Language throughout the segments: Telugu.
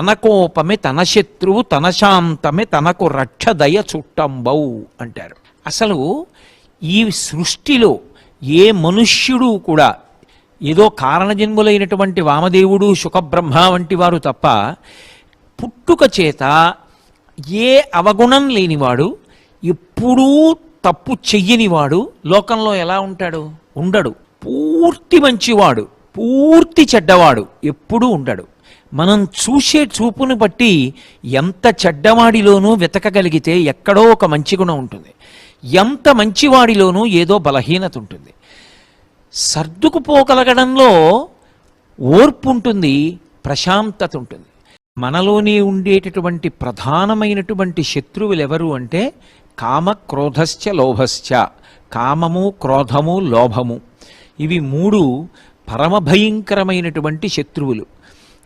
తన కోపమే తన శత్రువు తన శాంతమే తనకు రక్షదయ చుట్టంబౌ అంటారు. అసలు ఈ సృష్టిలో ఏ మనుష్యుడు కూడా ఏదో కారణజన్ములైనటువంటి వామదేవుడు శుకబ్రహ్మ వంటి వారు తప్ప పుట్టుక చేత ఏ అవగుణం లేనివాడు ఎప్పుడూ తప్పు చెయ్యనివాడు లోకంలో ఎలా ఉంటాడు? ఉండడు. పూర్తి మంచివాడు పూర్తి చెడ్డవాడు ఎప్పుడూ ఉండడు. మనం చూసే చూపును బట్టి ఎంత చెడ్డవాడిలోనూ వెతకగలిగితే ఎక్కడో ఒక మంచి గుణం ఉంటుంది. ఎంత మంచివాడిలోనూ ఏదో బలహీనత ఉంటుంది. సర్దుకుపోగలగడంలో ఓర్పు ఉంటుంది ప్రశాంతత ఉంటుంది. మనలోనే ఉండేటటువంటి ప్రధానమైనటువంటి శత్రువులు ఎవరు అంటే కామ క్రోధశ్చ లోభశ్చ కామము క్రోధము లోభము. ఇవి మూడు పరమభయంకరమైనటువంటి శత్రువులు.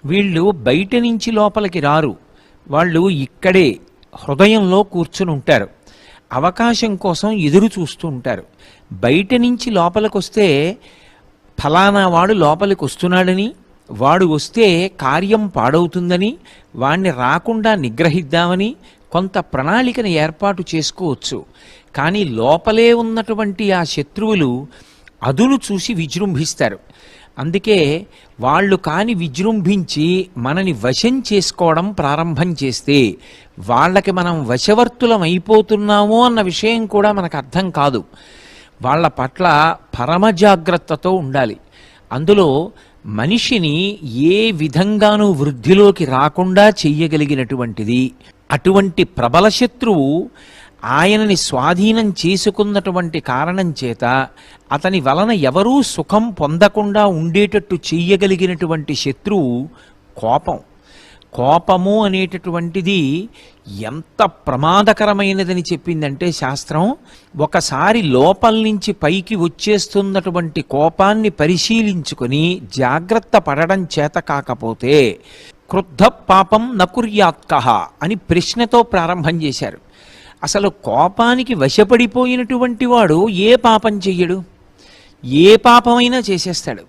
వీళ్ళు బయట నుంచి లోపలికి రారు. వాళ్ళు ఇక్కడే హృదయంలో కూర్చుని ఉంటారు. అవకాశం కోసం ఎదురు చూస్తూ ఉంటారు. బయట నుంచి లోపలికి వస్తే ఫలానా వాడు లోపలికి వస్తున్నాడని వాడు వస్తే కార్యం పాడవుతుందని వాణ్ణి రాకుండా నిగ్రహిద్దామని కొంత ప్రణాళికను ఏర్పాటు చేసుకోవచ్చు. కానీ లోపలే ఉన్నటువంటి ఆ శత్రువులు అదును చూసి విజృంభిస్తారు. అందుకే వాళ్ళు కాని విజృంభించి మనని వశం చేసుకోవడం ప్రారంభం చేస్తే వాళ్ళకి మనం వశవర్తులం అయిపోతున్నామో అన్న విషయం కూడా మనకు అర్థం కాదు. వాళ్ళ పట్ల పరమ జాగ్రత్తతో ఉండాలి. అందులో మనిషిని ఏ విధంగానూ వృద్ధిలోకి రాకుండా చెయ్యగలిగినటువంటిది అటువంటి ప్రబల శత్రువు ఆయనని స్వాధీనం చేసుకున్నటువంటి కారణం చేత అతని వలన ఎవరూ సుఖం పొందకుండా ఉండేటట్టు చెయ్యగలిగినటువంటి శత్రువు కోపం. కోపము అనేటటువంటిది ఎంత ప్రమాదకరమైనదని చెప్పిందంటే శాస్త్రం ఒకసారి లోపల నుంచి పైకి వచ్చేస్తున్నటువంటి కోపాన్ని పరిశీలించుకొని జాగ్రత్త పడడం చేత కాకపోతే క్రుద్ధ పాపం నకుర్యాత్కహ అని ప్రశ్నతో ప్రారంభం చేశారు. అసలు కోపానికి వశపడిపోయినటువంటి వాడు ఏ పాపం చెయ్యడు? ఏ పాపమైనా చేసేస్తాడు.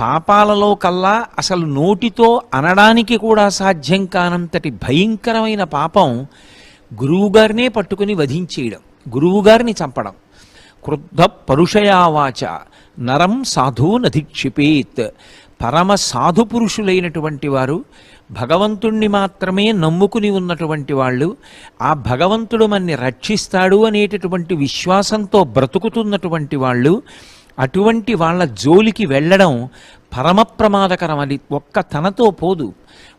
పాపాలలో కల్లా అసలు నోటితో అనడానికి కూడా సాధ్యం కానంతటి భయంకరమైన పాపం గురువుగారినే పట్టుకుని వధించేయడం గురువుగారిని చంపడం. క్రుద్ధ పరుషయావాచ నరం సాధూనధిక్షిపేత్. పరమ సాధు పురుషులైనటువంటి వారు భగవంతుణ్ణి మాత్రమే నమ్ముకుని ఉన్నటువంటి వాళ్ళు ఆ భగవంతుడు మన్ని రక్షిస్తాడు అనేటటువంటి విశ్వాసంతో బ్రతుకుతున్నటువంటి వాళ్ళు అటువంటి వాళ్ళ జోలికి వెళ్ళడం పరమ ప్రమాదకరం అది ఒక్క తనతో పోదు.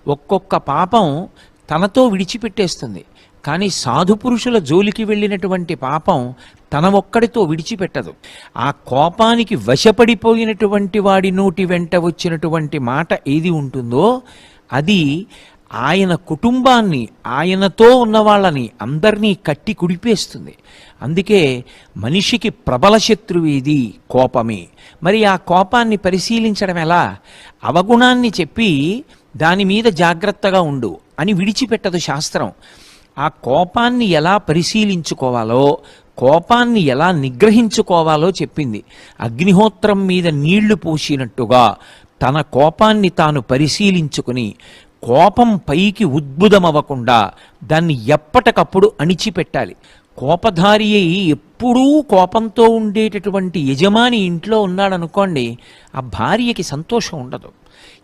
ఒక్కొక్క పాపం తనతో విడిచిపెట్టేస్తుంది. కానీ సాధు పురుషుల జోలికి వెళ్ళినటువంటి పాపం తన ఒక్కడితో విడిచిపెట్టదు. ఆ కోపానికి వశపడిపోయినటువంటి వాడి నోటి వెంట వచ్చినటువంటి మాట ఏది ఉంటుందో అది ఆయన కుటుంబాన్ని ఆయనతో ఉన్న వాళ్ళని అందరినీ కట్టి కుడిపేస్తుంది. అందుకే మనిషికి ప్రబల శత్రువు ఇది కోపమే. మరి ఆ కోపాన్ని పరిశీలించడం ఎలా? అవగుణాన్ని చెప్పి దాని మీద జాగ్రత్తగా ఉండు అని విడిచిపెట్టదు శాస్త్రం. ఆ కోపాన్ని ఎలా పరిశీలించుకోవాలో కోపాన్ని ఎలా నిగ్రహించుకోవాలో చెప్పింది. అగ్నిహోత్రం మీద నీళ్ళు పోసినట్టుగా తన కోపాన్ని తాను పరిశీలించుకుని కోపం పైకి ఉద్భుతమవ్వకుండా దాన్ని ఎప్పటికప్పుడు అణిచిపెట్టాలి. కోపధారి అయి ఎప్పుడూ కోపంతో ఉండేటటువంటి యజమాని ఇంట్లో ఉన్నాడనుకోండి ఆ భార్యకి సంతోషం ఉండదు.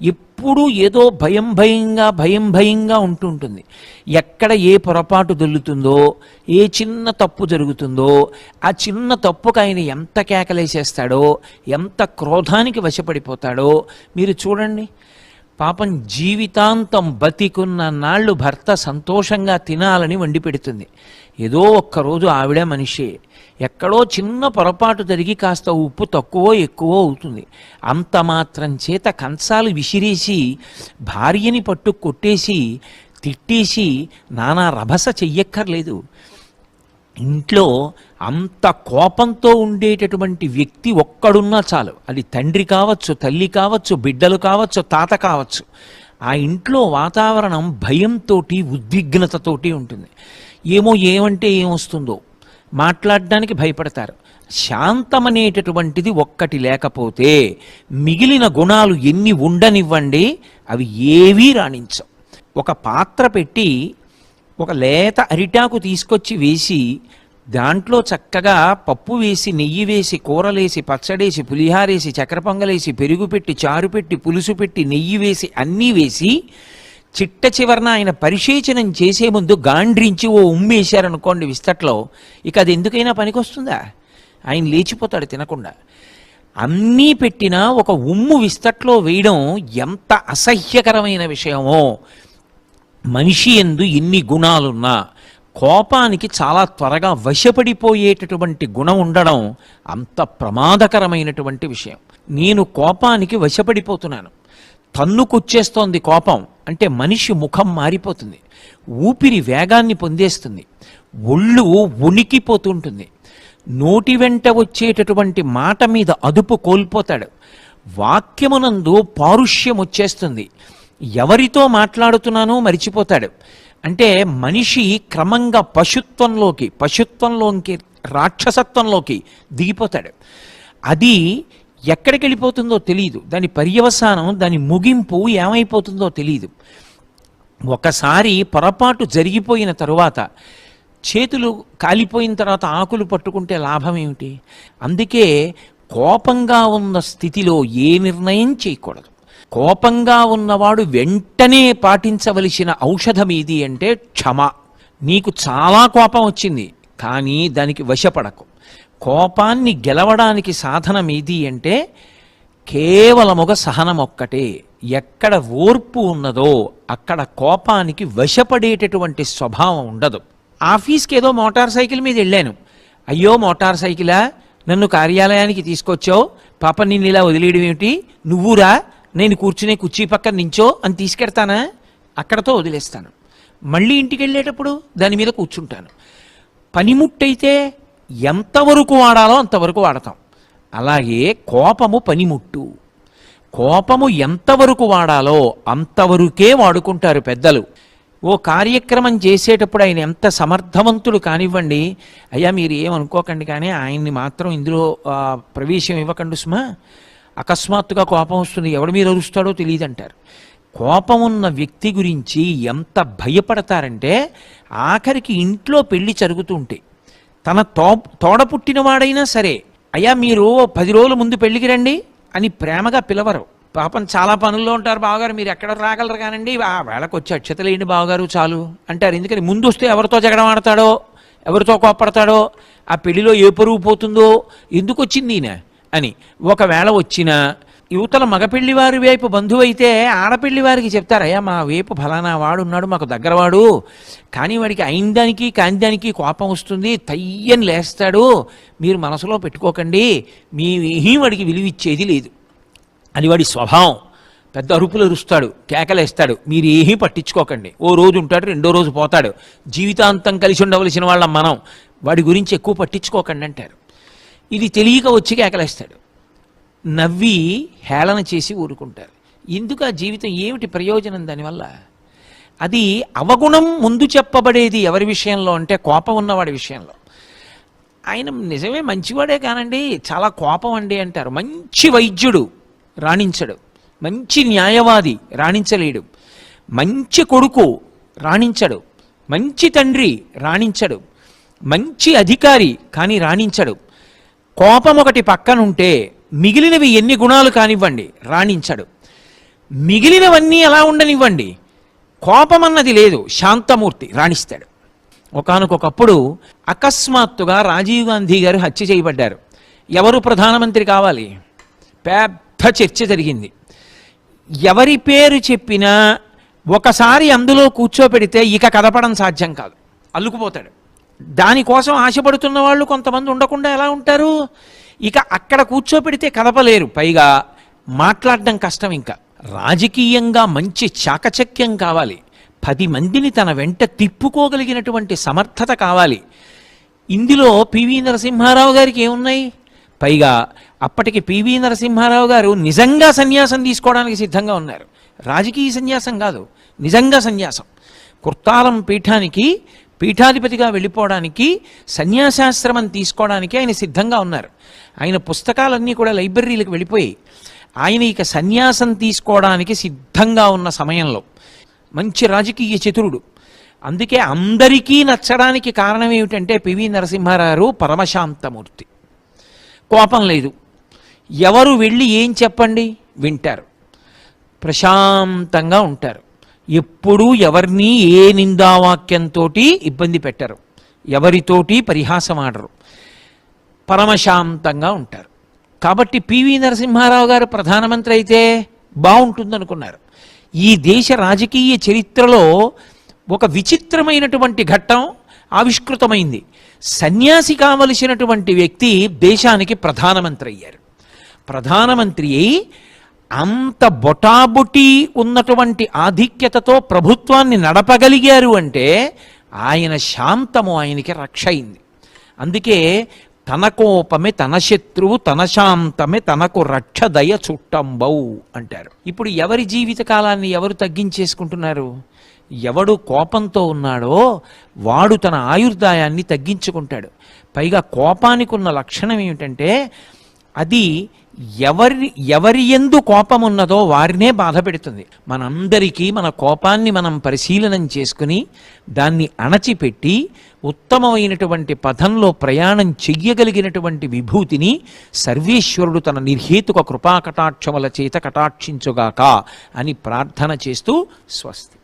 ఎప్పుడూ ఏదో భయం భయంగా భయం భయంగా ఉంటుంటుంది. ఎక్కడ ఏ పొరపాటు దొల్లుతుందో ఏ చిన్న తప్పు జరుగుతుందో ఆ చిన్న తప్పుకు ఆయన ఎంత కేకలేసేస్తాడో ఎంత క్రోధానికి వశపడిపోతాడో మీరు చూడండి. పాపం జీవితాంతం బతికున్న నాళ్ళు భర్త సంతోషంగా తినాలని వండి పెడుతుంది. ఏదో ఒక్కరోజు ఆవిడే మనిషే. ఎక్కడో చిన్న పొరపాటు జరిగి కాస్త ఉప్పు తక్కువ ఎక్కువ అవుతుంది. అంత మాత్రం చేత కంచాలు విసిరేసి భార్యని పట్టు కొట్టేసి తిట్టేసి నానా రభస చెయ్యక్కర్లేదు. ఇంట్లో అంత కోపంతో ఉండేటటువంటి వ్యక్తి ఒక్కడున్నా చాలు. అది తండ్రి కావచ్చు తల్లి కావచ్చు బిడ్డలు కావచ్చు తాత కావచ్చు. ఆ ఇంట్లో వాతావరణం భయంతో ఉద్విగ్నతతోటి ఉంటుంది. ఏమో ఏమంటే ఏమొస్తుందో మాట్లాడడానికి భయపడతారు. శాంతమనేటటువంటిది ఒక్కటి లేకపోతే మిగిలిన గుణాలు ఎన్ని ఉండనివ్వండి అవి ఏవీ రాణించవు. ఒక పాత్ర పెట్టి ఒక లేత అరిటాకు తీసుకొచ్చి వేసి దాంట్లో చక్కగా పప్పు వేసి నెయ్యి వేసి కూరలేసి పచ్చడేసి పులిహారేసి చక్కెర పొంగలేసి పెరుగు పెట్టి చారు పెట్టి పులుసు పెట్టి నెయ్యి వేసి అన్నీ వేసి చిట్ట చివరన ఆయన పరిశేచనం చేసే ముందు గాండ్రించి ఓ ఉమ్మేశారనుకోండి విస్తట్లో. ఇక అది ఎందుకైనా పనికొస్తుందా? ఆయన లేచిపోతాడు తినకుండా. అన్నీ పెట్టినా ఒక ఉమ్ము విస్తట్లో వేయడం ఎంత అసహ్యకరమైన విషయమో. మనిషి ఎందు ఎన్ని గుణాలున్నా. కోపానికి చాలా త్వరగా వశపడిపోయేటటువంటి గుణం ఉండడం అంత ప్రమాదకరమైనటువంటి విషయం. నేను కోపానికి వశపడిపోతున్నాను. తన్నుకొచ్చేస్తోంది కోపం. అంటే మనిషి ముఖం మారిపోతుంది. ఊపిరి వేగాన్ని పొందేస్తుంది. ఒళ్ళు ఉనికిపోతుంటుంది. నోటి వెంట వచ్చేటటువంటి మాట మీద అదుపు కోల్పోతాడు. వాక్యమునందు పారుష్యం వచ్చేస్తుంది. ఎవరితో మాట్లాడుతున్నానో మరిచిపోతాడు. అంటే మనిషి క్రమంగా పశుత్వంలోకి పశుత్వంలోకి రాక్షసత్వంలోకి దిగిపోతాడు. అది ఎక్కడికి వెళ్ళిపోతుందో తెలియదు దాని పర్యవసానం దాని ముగింపు ఏమైపోతుందో తెలియదు ఒకసారి పొరపాటు జరిగిపోయిన తరువాత చేతులు కాలిపోయిన తర్వాత ఆకులు పట్టుకుంటే లాభం ఏమిటి? అందుకే కోపంగా ఉన్న స్థితిలో ఏ నిర్ణయం చేయకూడదు. కోపంగా ఉన్నవాడు వెంటనే పాటించవలసిన ఔషధం ఇది అంటే క్షమ. నీకు చాలా కోపం వచ్చింది కానీ దానికి వశపడకు. కోపాన్ని గెలవడానికి సాధనం ఇది అంటే కేవలముగా సహనం ఒక్కటే ఎక్కడ ఓర్పు ఉన్నదో అక్కడ కోపానికి వశపడేటటువంటి స్వభావం ఉండదు. ఆఫీస్కి ఏదో మోటార్ సైకిల్ మీద వెళ్ళాను. అయ్యో మోటార్ సైకిలా? నన్ను కార్యాలయానికి తీసుకొచ్చావు? పాప నిన్ను ఇలా వదిలేయడం ఏమిటి నువ్వురా నేను కూర్చునే కుర్చీ పక్కన నించో అని తీసుకెడతానా? అక్కడతో వదిలేస్తాను. మళ్ళీ ఇంటికి వెళ్ళేటప్పుడు దాని మీద కూర్చుంటాను. పనిముట్టయితే ఎంతవరకు వాడాలో అంతవరకు వాడతాం. అలాగే కోపము పనిముట్టు. కోపము ఎంతవరకు వాడాలో అంతవరకే వాడుకుంటారు పెద్దలు. ఓ కార్యక్రమం చేసేటప్పుడు ఆయన ఎంత సమర్థవంతుడు కానివ్వండి. అయ్యా మీరు ఏమనుకోకండి కానీ ఆయన్ని మాత్రం ఇందులో ప్రవేశం ఇవ్వకండి సుమా. అకస్మాత్తుగా కోపం వస్తుంది. ఎవడి మీద అరుస్తాడో తెలియదంటారు కోపం ఉన్న వ్యక్తి గురించి ఎంత భయపడతారంటే ఆఖరికి ఇంట్లో పెళ్ళి జరుగుతుంటే తన తో తోడ పుట్టినవాడైనా సరే అయ్యా మీరు పది రోజుల ముందు పెళ్ళికి రండి అని ప్రేమగా పిలవరు. పాపం చాలా పనుల్లో ఉంటారు బావగారు మీరు ఎక్కడ రాగలరు కానండి ఆ వేళకు వచ్చి అక్షతలేండి బావగారు చాలు అంటారు. ఎందుకని? ముందు వస్తే ఎవరితో జగడం ఆడతాడో ఎవరితో కోపడతాడో ఆ పెళ్ళిలో ఏ పరువు పోతుందో ఎందుకు వచ్చింది ఈయన? అని. ఒకవేళ వచ్చిన యువతల మగపెళ్ళి వారి వైపు బంధువు అయితే ఆడపెళ్ళి వారికి చెప్తారయ్యా మా వైపు ఫలానా వాడు ఉన్నాడు మాకు దగ్గరవాడు. కానీ వాడికి అయిన దానికి కాని దానికి కోపం వస్తుంది తయ్యని లేస్తాడు. మీరు మనసులో పెట్టుకోకండి మీ వాడికి విలువిచ్చేది లేదు. అని వాడి స్వభావం. పెద్ద అరుపులు అరుస్తాడు కేకలేస్తాడు మీరు ఏమీ పట్టించుకోకండి. ఓ రోజు ఉంటాడు రెండో రోజు పోతాడు. జీవితాంతం కలిసి ఉండవలసిన వాళ్ళం మనం. వాడి గురించి ఎక్కువ పట్టించుకోకండి అంటారు. ఇది తెలియక వచ్చి కేకలేస్తాడు. నవ్వి హేళన చేసి ఊరుకుంటారు. ఎందుకు ఆ జీవితం ఏమిటి ప్రయోజనం దానివల్ల? అది అవగుణం ముందు చెప్పబడేది ఎవరి విషయంలో అంటే కోపం ఉన్నవాడి విషయంలో. ఆయన నిజమే మంచివాడే కానండి చాలా కోపం అండి అంటారు. మంచి వైద్యుడు రాణించడు. మంచి న్యాయవాది రాణించలేడు. మంచి కొడుకు రాణించడు. మంచి తండ్రి రాణించడు. మంచి అధికారి కానీ రాణించడు. కోపం ఒకటి పక్కనుంటే మిగిలినవి ఎన్ని గుణాలు కానివ్వండి రాణించడు. మిగిలినవన్నీ ఎలా ఉండనివ్వండి కోపం అన్నది లేదు శాంతమూర్తి రాణిస్తాడు. ఒకనకొకప్పుడు అకస్మాత్తుగా రాజీవ్ గాంధీ గారు హత్య చేయబడ్డారు. ఎవరు ప్రధానమంత్రి కావాలి? పెద్ద చర్చ జరిగింది. ఎవరి పేరు చెప్పినా ఒకసారి అందులో కూర్చోపెడితే ఇక కదపడం సాధ్యం కాదు. అల్లుకుపోతాడు. దానికోసం ఆశపడుతున్న వాళ్ళు కొంతమంది ఉండకుండా ఎలా ఉంటారు? ఇక అక్కడ కూర్చోపెడితే కదపలేరు. పైగా మాట్లాడడం కష్టం ఇంకా. రాజకీయంగా మంచి చాకచక్యం కావాలి. పది మందిని తన వెంట తిప్పుకోగలిగినటువంటి సమర్థత కావాలి. ఇందులో పివి నరసింహారావు గారికి ఏమున్నాయి? పైగా అప్పటికి పివి నరసింహారావు గారు నిజంగా సన్యాసం తీసుకోవడానికి సిద్ధంగా ఉన్నారు. రాజకీయ సన్యాసం కాదు. నిజంగా సన్యాసం. కుర్తాలం పీఠానికి పీఠాధిపతిగా వెళ్ళిపోవడానికి సన్యాసాశ్రమం తీసుకోవడానికి ఆయన సిద్ధంగా ఉన్నారు. ఆయన పుస్తకాలన్నీ కూడా లైబ్రరీలకు వెళ్ళిపోయి ఆయన ఇక సన్యాసం తీసుకోవడానికి సిద్ధంగా ఉన్న సమయంలో మంచి రాజకీయ చతురుడు. అందుకే అందరికీ నచ్చడానికి కారణం ఏమిటంటే పివి నరసింహారావు పరమశాంతమూర్తి. కోపం లేదు. ఎవరు వెళ్ళి ఏం చెప్పండి? వింటారు. ప్రశాంతంగా ఉంటారు. ఎప్పుడూ ఎవరిని ఏ నిందావాక్యంతో ఇబ్బంది పెట్టరు. ఎవరితోటి పరిహాసం ఆడరు పరమశాంతంగా ఉంటారు. కాబట్టి పివి నరసింహారావు గారు ప్రధానమంత్రి అయితే బాగుంటుందనుకున్నారు ఈ దేశ రాజకీయ చరిత్రలో ఒక విచిత్రమైనటువంటి ఘట్టం ఆవిష్కృతమైంది. సన్యాసి కావలసినటువంటి వ్యక్తి దేశానికి ప్రధానమంత్రి అయ్యారు. ప్రధానమంత్రి అయి అంత బొటాబొటి ఉన్నటువంటి ఆధిక్యతతో ప్రభుత్వాన్ని నడపగలిగారు అంటే ఆయన శాంతము ఆయనకి రక్ష అయింది. అందుకే తన కోపమే తన శత్రువు తన శాంతమే తనకు రక్ష దయ చుట్టంబౌ అంటారు. ఇప్పుడు ఎవరి జీవిత కాలాన్ని ఎవరు తగ్గించేసుకుంటున్నారు? ఎవడు కోపంతో ఉన్నాడో వాడు తన ఆయుర్దాయాన్ని తగ్గించుకుంటాడు. పైగా కోపానికి ఉన్న లక్షణం ఏమిటంటే అది ఎవరి ఎవరి ఎందు కోపం ఉన్నదో వారినే బాధ పెడుతుంది. మనందరికీ మన కోపాన్ని మనం పరిశీలనం చేసుకుని దాన్ని అణచిపెట్టి ఉత్తమమైనటువంటి పథంలో ప్రయాణం చెయ్యగలిగినటువంటి విభూతిని సర్వేశ్వరుడు తన నిర్హేతుక కృపాకటాక్షముల చేత కటాక్షించుగాక అని ప్రార్థన చేస్తూ స్వస్తి.